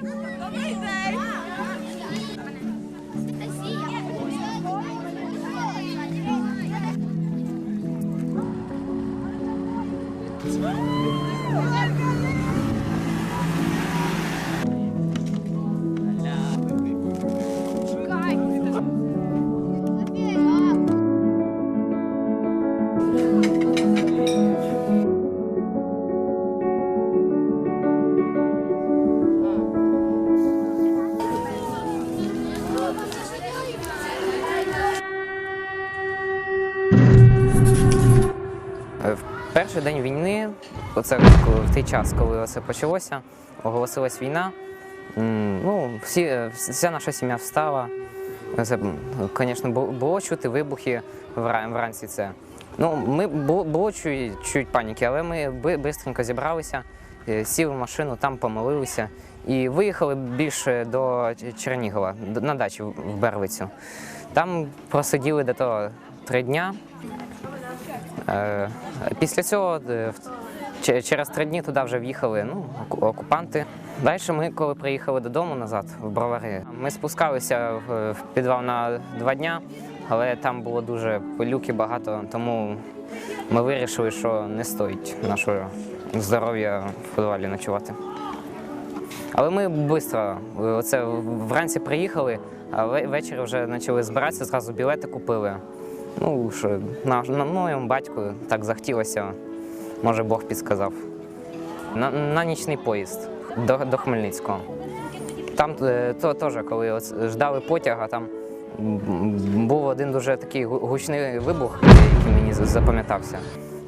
Amazing. Перший день війни, оце в той час, коли це почалося, оголосилась війна. Ну, всі, е, вся наша сім'я встала. Це, звісно, було чути вибухи вранці. Це. Ну, ми було, чуть, чуть паніки, але ми швидко зібралися, е, сіли в машину, там помолилися і виїхали більше до Чернігова, на дачу в в Бервицю. Там просиділи до того три дня. Е, Після цього е, через три дні туди вже в'їхали ну, окупанти. Далі ми, коли приїхали додому назад, в бровари, ми спускалися в, підвал на два дня, але там було дуже пилюки багато, тому ми вирішили, що не стоїть нашого здоров'я в підвалі ночувати. Але ми швидко, оце вранці приїхали, а ввечері вже почали збиратися, зразу білети купили. Ну, що на, на моєму батьку так захотілося, може Бог підсказав. На, на нічний поїзд до, до Хмельницького. Там е, то, теж, коли ждали потяга, там був один дуже такий гучний вибух, який мені запам'ятався.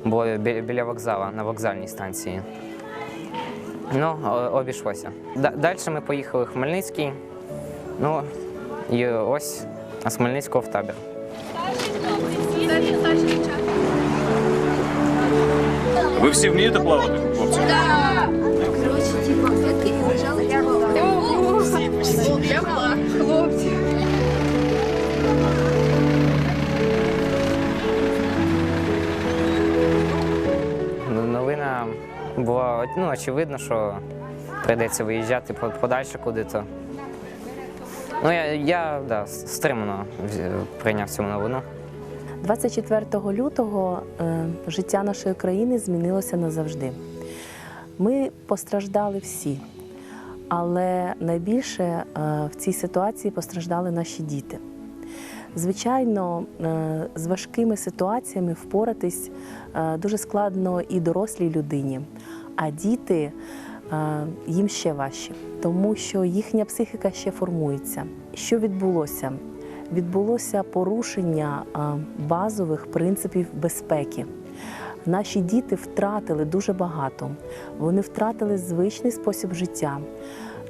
Було бі- біля вокзалу, на вокзальній станції. Ну, обійшлося. Далі ми поїхали в Хмельницький. Ну, і ось з Хмельницького в табір. Ви всі вмієте плавати, хлопці? Короче, типа, ветка и лежала, типа, Я була хлопці. Ну, Новина була ну, очевидно, що прийдеться виїжджати по- подальше куди-то. Ну, я, я да, стримано прийняв цю новину. 24 лютого е, життя нашої країни змінилося назавжди. Ми постраждали всі, але найбільше е, в цій ситуації постраждали наші діти. Звичайно, е, з важкими ситуаціями впоратись дуже складно і дорослій людині, а діти їм ще важче, тому що їхня психіка ще формується. Що відбулося? Відбулося порушення базових принципів безпеки. Наші діти втратили дуже багато. Вони втратили звичний спосіб життя.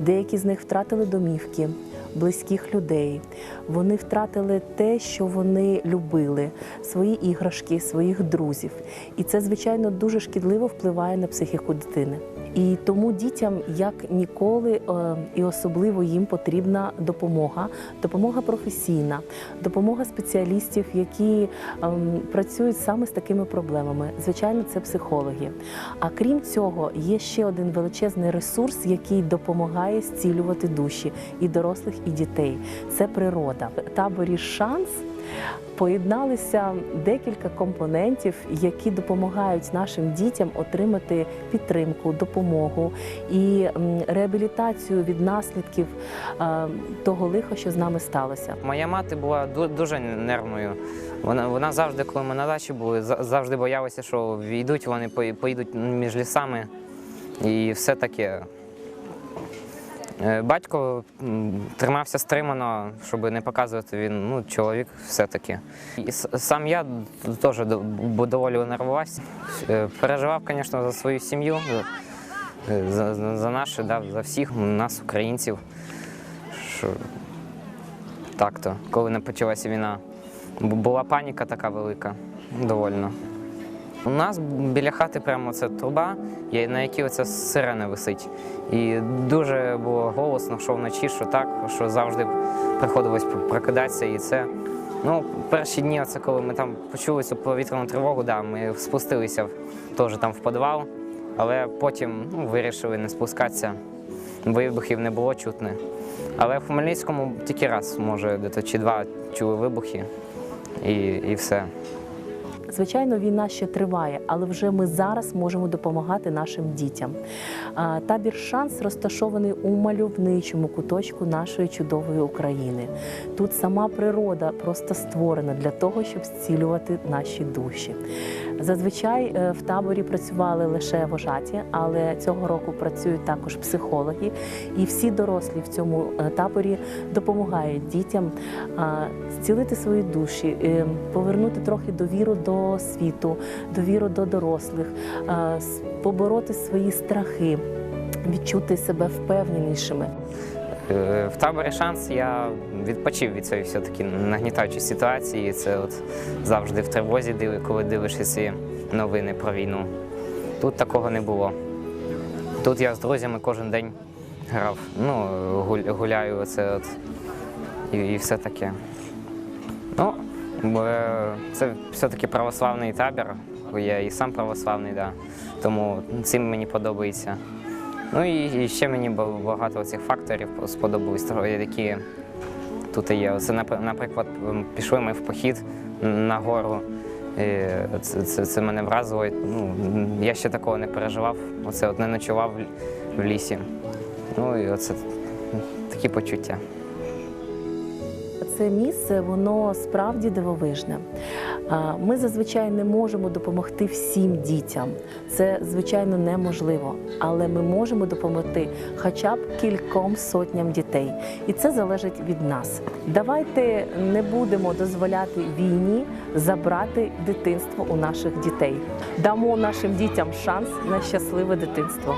Деякі з них втратили домівки, близьких людей. Вони втратили те, що вони любили, свої іграшки, своїх друзів. І це, звичайно, дуже шкідливо впливає на психіку дитини. І тому дітям як ніколи е, і особливо їм потрібна допомога, допомога професійна, допомога спеціалістів, які ем, працюють саме з такими проблемами. Звичайно, це психологи. А крім цього, є ще один величезний ресурс, який допомагає зцілювати душі і дорослих, і дітей. Це природа. В таборі шанс. Поєдналися декілька компонентів, які допомагають нашим дітям отримати підтримку, допомогу і реабілітацію від наслідків е, того лиха, що з нами сталося. Моя мати була дуже нервною. Вона, вона завжди, коли ми на дачі були, за- завжди боялася, що війдуть, вони поїдуть між лісами і все таке. Е, Батько тримався стримано, щоб не показувати він, ну, чоловік все-таки. І сам я теж доволі нервувався. Е, Переживав, звісно, за свою сім'ю, за, за, за наші, да, за всіх нас, українців. Що так-то, коли не почалася війна. Була паніка така велика, довольно. У нас біля хати прямо це труба, на якій оця сирена висить. І дуже було голосно, що вночі, що так, що завжди приходилось прокидатися. І це. Ну, перші дні, оце коли ми там почули цю повітряну тривогу, да, ми спустилися теж там в підвал, але потім ну, вирішили не спускатися. вибухів не було чутно. Але в Хмельницькому тільки раз, може, чи два чули вибухи і, і все. Звичайно, війна ще триває, але вже ми зараз можемо допомагати нашим дітям. Табір шанс розташований у мальовничому куточку нашої чудової України. Тут сама природа просто створена для того, щоб зцілювати наші душі. Зазвичай е, в таборі працювали лише вожаті, але цього року працюють також психологи, і всі дорослі в цьому е, таборі допомагають дітям зцілити свої душі, е, повернути трохи довіру до світу, довіру до дорослих, побороти свої страхи, відчути себе впевненішими. Е, В таборі шанс я відпочив від цієї все-таки нагнітаючої ситуації. Це от завжди в тривозі, коли дивишся ці новини про війну. Тут такого не було. Тут я з друзями кожен день грав. Ну, гуляю, оце от і, і все таке. Ну, е, це все-таки православний табір. Я і сам православний, да. тому цим мені подобається. Ну і, і ще мені багато цих факторів сподобались, того, які тут є. Це, наприклад, пішли ми в похід на гору. Це, це, це мене вразило. Ну, я ще такого не переживав. Оце от не ночував в лісі. Ну і оце такі почуття. Це місце воно справді дивовижне. Ми зазвичай не можемо допомогти всім дітям. Це звичайно неможливо, але ми можемо допомогти хоча б кільком сотням дітей, і це залежить від нас. Давайте не будемо дозволяти війні забрати дитинство у наших дітей. Дамо нашим дітям шанс на щасливе дитинство.